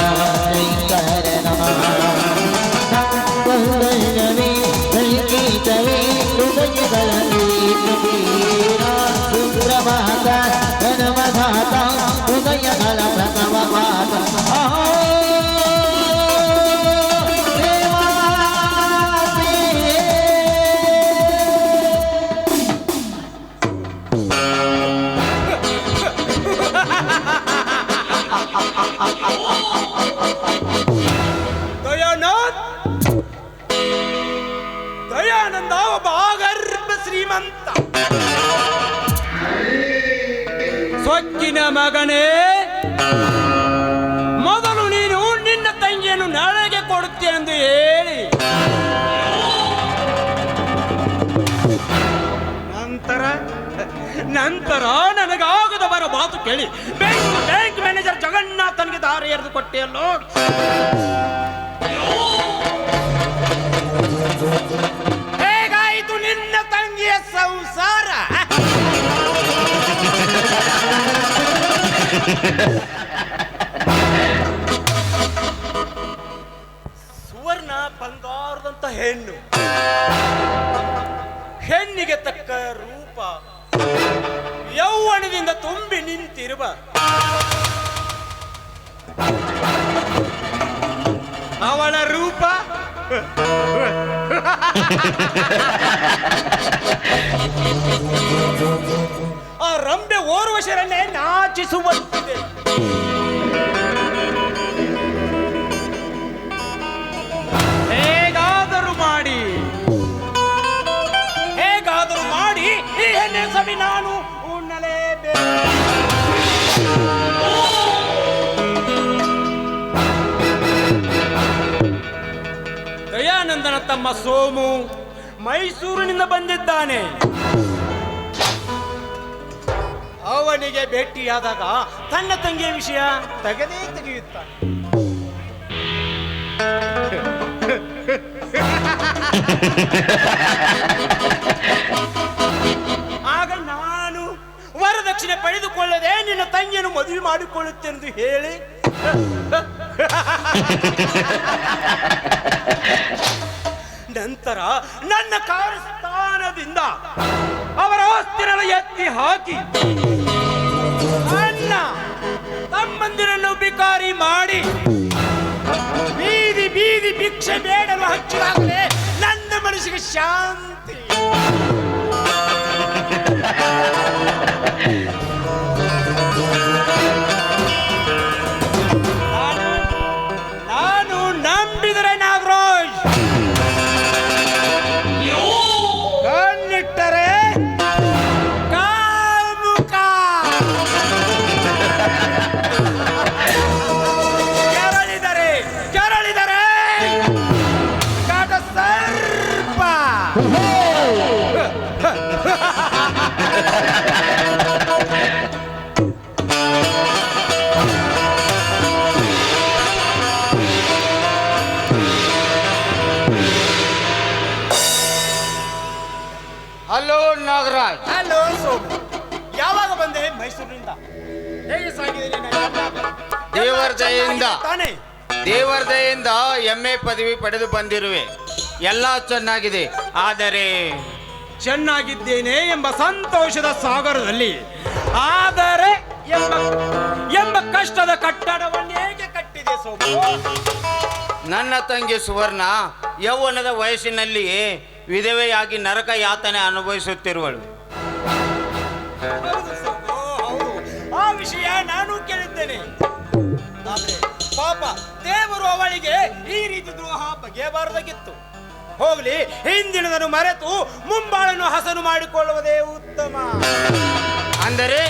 নাই। ಸೊಕ್ಕಿನ ಮಗನೇ, ಮೊದಲು ನೀನು ನಿನ್ನ ತಂಗಿಯನ್ನು ನಾಳೆಗೆ ಕೊಡುತ್ತೇನೆಂದು ಹೇಳಿ. ನಂತರ ನಂತರ ನನಗಾಗದ ಬರ ಮಾತು ಕೇಳಿ. ಬ್ಯಾಂಕ್ ಬ್ಯಾಂಕ್ ಮ್ಯಾನೇಜರ್ ಜಗನ್ನಾಥನ್ಗೆ ದಾರಿ ಎರೆದು ಕೊಟ್ಟೆಯಲ್ಲೋ? ಸುವರ್ಣ ಬಂಗಾರದಂತ ಹೆಣ್ಣು. ಹೆಣ್ಣಿಗೆ ತಕ್ಕ ರೂಪ. ಯೌವನದಿಂದ ತುಂಬಿ ನಿಂತಿರುವ. ಅವಳ ರೂಪ. ಓರ್ವಶರನ್ನೇ ನಾಚಿಸುವಂತಿದೆ. ಹೇಗಾದರೂ ಮಾಡಿ ಹೇಗಾದರೂ ಮಾಡಿ ಈ ಹೆಣ್ಣೆ ಸವಿ ನಾನು ದಯಾನಂದನ ತಮ್ಮ ಸೋಮು ಮೈಸೂರಿನಿಂದ ಬಂದಿದ್ದಾನೆ. ಅವನಿಗೆ ಭೇಟಿಯಾದಾಗ ತನ್ನ ತಂಗಿಯ ವಿಷಯ ತೆಗೆದೇ ತೆಗೆಯುತ್ತಾನೆ. ಆಗ ನಾನು ವರದಕ್ಷಿಣೆ ಪಡೆದುಕೊಳ್ಳದೆ ನಿನ್ನ ತಂಗಿಯನ್ನು ಮದುವೆ ಮಾಡಿಕೊಳ್ಳುತ್ತೆಂದು ಹೇಳಿ. ನಂತರ ನನ್ನ ಕಾರ್ಯಸ್ಥಾನದಿಂದ ಅವರ ಆಸ್ತಿರನ್ನು ಎತ್ತಿ ಹಾಕಿ ನನ್ನ ತಮ್ಮಂದಿರನ್ನು ಬಿಕಾರಿ ಮಾಡಿ ಬೀದಿ ಬೀದಿ ಭಿಕ್ಷೆ ಬೇಡಲು ಹಚ್ಚಿದಾಗಲೇ ನನ್ನ ಮನಸ್ಸಿಗೆ ಶಾಂತಿ ನಾಗರಾಜ್. ಹಲೋ ಸೋಮು. ಯಾವಾಗ ಬಂದೆ ಮೈಸೂರಿನಿಂದ ಹೇಗೆ ಸಾಗಿದೆ ನಿನ್ನ ಯಾತ್ರೆ? ದೇವರ ದಯೆಯಿಂದ. ತಾನೇ? ದೇವರ ದಯೆಯಿಂದ ಎಂ ಎ ಪದವಿ ಪಡೆದು ಬಂದಿರುವೆ. ಎಲ್ಲ ಚೆನ್ನಾಗಿದೆ. ಆದರೆ ಚೆನ್ನಾಗಿದ್ದೇನೆ ಎಂಬ ಸಂತೋಷದ ಸಾಗರದಲ್ಲಿ. ಆದರೆ ಎಂಬ ಎಂಬ ಕಷ್ಟದ ಕಟ್ಟಡವನ್ನು ಹೇಗೆ ಕಟ್ಟಿದೆ ಸೋಮ? ನನ್ನ ತಂಗಿ ಸುವರ್ಣ ಯೌವನದ ವಯಸ್ಸಿನಲ್ಲಿಯೇ ವಿಧವೆಯಾಗಿ ನರಕ ಯಾತನೆ ಅನುಭವಿಸುತ್ತಿರುವಳು. ಆ ವಿಷಯ ನಾನು ಕೇಳಿದ್ದೇನೆ. ಪಾಪ ದೇವರು ಅವಳಿಗೆ ಈ ರೀತಿ ದ್ರೋಹ ಬಗೆಯಬಾರದಾಗಿತ್ತು. ಹೋಗ್ಲಿ ಹಿಂದಿನದನ್ನು ಮರೆತು ಮುಂಬಾಳನ್ನು ಹಸನು ಮಾಡಿಕೊಳ್ಳುವುದೇ ಉತ್ತಮ. ಅಂದರೆ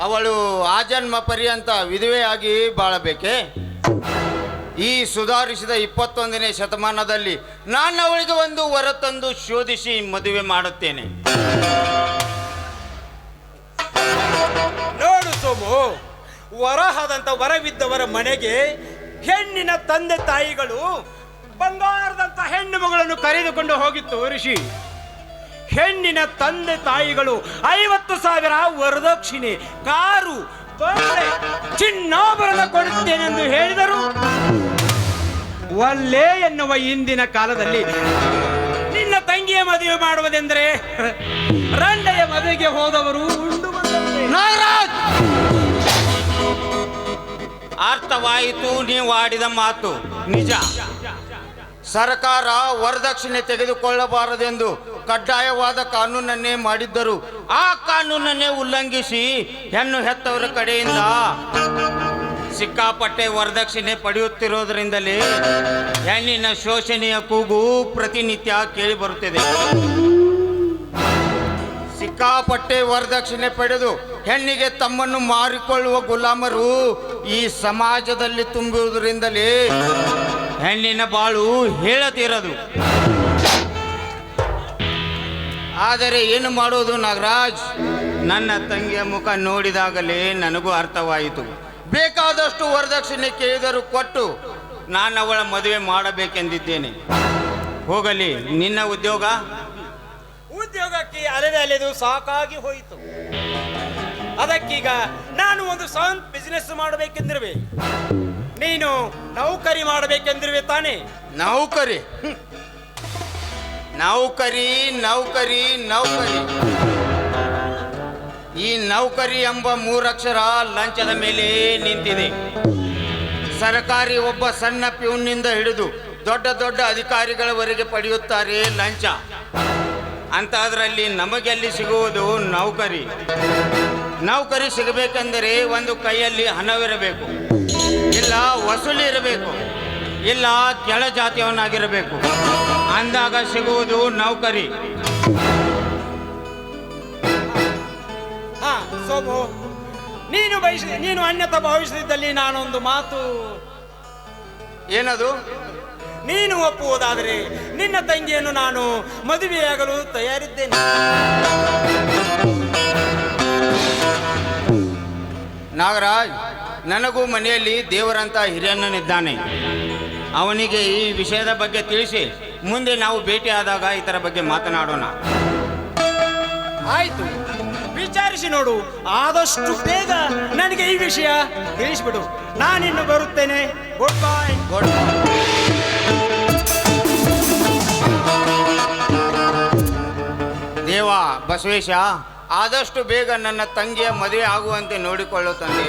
ಅವಳು ಆಜನ್ಮ ಪರ್ಯಂತ ವಿಧವೆಯಾಗಿ ಬಾಳಬೇಕೆ? ಈ ಸುಧಾರಿಸಿದ ಇಪ್ಪತ್ತೊಂದನೇ ಶತಮಾನದಲ್ಲಿ ನಾನು ಅವಳಿಗೆ ಒಂದು ವರ ತಂದು ಶೋಧಿಸಿ ಮದುವೆ ಮಾಡುತ್ತೇನೆ. ನೋಡು ಸೋಮು, ವರಹದಂತ ವರವಿದ್ದವರ ಮನೆಗೆ ಹೆಣ್ಣಿನ ತಂದೆ ತಾಯಿಗಳು ಬಂಗಾರದಂತ ಹೆಣ್ಣು ಮಗಳನ್ನು ಕರೆದುಕೊಂಡು ಹೋಗಿತ್ತು ಋಷಿ. ಹೆಣ್ಣಿನ ತಂದೆ ತಾಯಿಗಳು ಐವತ್ತು ಸಾವಿರ ವರದಕ್ಷಿಣೆ, ಕಾರು ಚಿನ್ನಾಭರಣ ಕೊಡುತ್ತೇನೆಂದು ಹೇಳಿದರು. ಒಲ್ಲೆ ಎನ್ನುವ ಇಂದಿನ ಕಾಲದಲ್ಲಿ ನಿನ್ನ ತಂಗಿಯ ಮದುವೆ ಮಾಡುವುದೆಂದರೆ ರಂಡೆಯ ಮದುವೆಗೆ ಹೋದವರು ಉಂಡು ಬಂದಂತೆ. ನಾಗರಾಜ್! ಅರ್ಥವಾಯಿತು ನೀವು ಆಡಿದ ಮಾತು. ನಿಜ. ಸರ್ಕಾರ ವರದಕ್ಷಿಣೆ ತೆಗೆದುಕೊಳ್ಳಬಾರದೆಂದು ಕಡ್ಡಾಯವಾದ ಕಾನೂನನ್ನೇ ಮಾಡಿದ್ದರು. ಆ ಕಾನೂನನ್ನೇ ಉಲ್ಲಂಘಿಸಿ ಹೆಣ್ಣು ಹೆತ್ತವರ ಕಡೆಯಿಂದ ಸಿಕ್ಕಾಪಟ್ಟೆ ವರದಕ್ಷಿಣೆ ಪಡೆಯುತ್ತಿರೋದ್ರಿಂದಲೇ ಹೆಣ್ಣಿನ ಶೋಷಣೆಯ ಕೂಗು ಪ್ರತಿನಿತ್ಯ ಕೇಳಿ ಬರುತ್ತಿದೆ. ಸಿಕ್ಕಾಪಟ್ಟೆ ವರದಕ್ಷಿಣೆ ಪಡೆದು ಹೆಣ್ಣಿಗೆ ತಮ್ಮನ್ನು ಮಾರಿಕೊಳ್ಳುವ ಗುಲಾಮರು ಈ ಸಮಾಜದಲ್ಲಿ ತುಂಬುವುದರಿಂದಲೇ ಹೆಣ್ಣಿನ ಬಾಳು ಹೇಳದಿರದು. ಆದರೆ ಏನು ಮಾಡೋದು ನಾಗರಾಜ್? ನನ್ನ ತಂಗಿಯ ಮುಖ ನೋಡಿದಾಗಲೇ ನನಗೂ ಅರ್ಥವಾಯಿತು. ಬೇಕಾದಷ್ಟು ವರದಕ್ಷಿಣೆ ಕೇಳಿದರು ಕೊಟ್ಟು ನಾನು ಅವಳ ಮದುವೆ ಮಾಡಬೇಕೆಂದಿದ್ದೇನೆ. ಹೋಗಲಿ ನಿನ್ನ ಉದ್ಯೋಗ? ಉದ್ಯೋಗಕ್ಕೆ ಅಲೆದು ಅಲೆದು ಸಾಕಾಗಿ ಹೋಯಿತು. ಅದಕ್ಕೀಗ ನಾನು ಒಂದು ಸ್ವಂತ ಬಿಸಿನೆಸ್ ಮಾಡಬೇಕೆಂದಿರುವೆ. ನೀನು ನೌಕರಿ ಮಾಡಬೇಕೆಂದಿರುವೆ ತಾನೇ. ನೌಕರಿ. ನೌಕರಿ ನೌಕರಿ ನೌಕರಿ. ಈ ನೌಕರಿ ಎಂಬ ಮೂರಕ್ಷರ ಲಂಚದ ಮೇಲೆ ನಿಂತಿದೆ. ಸರ್ಕಾರಿ ಒಬ್ಬ ಸಣ್ಣ ಪ್ಯೂನ್ನಿಂದ ಹಿಡಿದು ದೊಡ್ಡ ದೊಡ್ಡ ಅಧಿಕಾರಿಗಳವರೆಗೆ ಪಡೆಯುತ್ತಾರೆ ಲಂಚ. ಅಂತಾದ್ರಲ್ಲಿ ನಮಗೆಲ್ಲಿ ಸಿಗುವುದು ನೌಕರಿ? ನೌಕರಿ ಸಿಗಬೇಕೆಂದರೆ ಒಂದು ಕೈಯಲ್ಲಿ ಹಣವಿರಬೇಕು. ಇಲ್ಲ ವಸೂಲಿ ಇರಬೇಕು. ಇಲ್ಲ ಕೆಳ ಜಾತಿಯವನಾಗಿರಬೇಕು ಅಂದಾಗ ಸಿಗುವುದು ನೌಕರಿ. ಹಾ ಸೋಮು ನೀನು ಬಯಸ ನೀನು ಅನ್ಯತ ಭಾವಿಸಿದ್ದಲ್ಲಿ ನಾನೊಂದು ಮಾತು. ಏನದು? ನೀನು ಒಪ್ಪುವುದಾದರೆ ನಿನ್ನ ತಂಗಿಯನ್ನು ನಾನು ಮದುವೆಯಾಗಲು ತಯಾರಿದ್ದೇನೆ. ನಾಗರಾಜ್ ನನಗೂ ಮನೆಯಲ್ಲಿ ದೇವರಂತ ಹಿರಿಯಣ್ಣನಿದ್ದಾನೆ. ಅವನಿಗೆ ಈ ವಿಷಯದ ಬಗ್ಗೆ ತಿಳಿಸಿ ಮುಂದೆ ನಾವು ಭೇಟಿಯಾದಾಗ ಇದರ ಬಗ್ಗೆ ಮಾತನಾಡೋಣ. ಆಯ್ತು. ವಿಚಾರಿಸಿ ನೋಡು. ಆದಷ್ಟು ಬೇಗ ನನಗೆ ಈ ವಿಷಯ ತಿಳಿಸ್ಬಿಡು. ನಾನಿನ್ನು ಬರುತ್ತೇನೆ. ಗುಡ್ ಬಾಯ್ ಗುಡ್ ದೇವ ಬಸವೇಶ, ಆದಷ್ಟು ಬೇಗ ನನ್ನ ತಂಗಿಯ ಮದುವೆ ಆಗುವಂತೆ ನೋಡಿಕೊಳ್ಳು ತಂದೆ.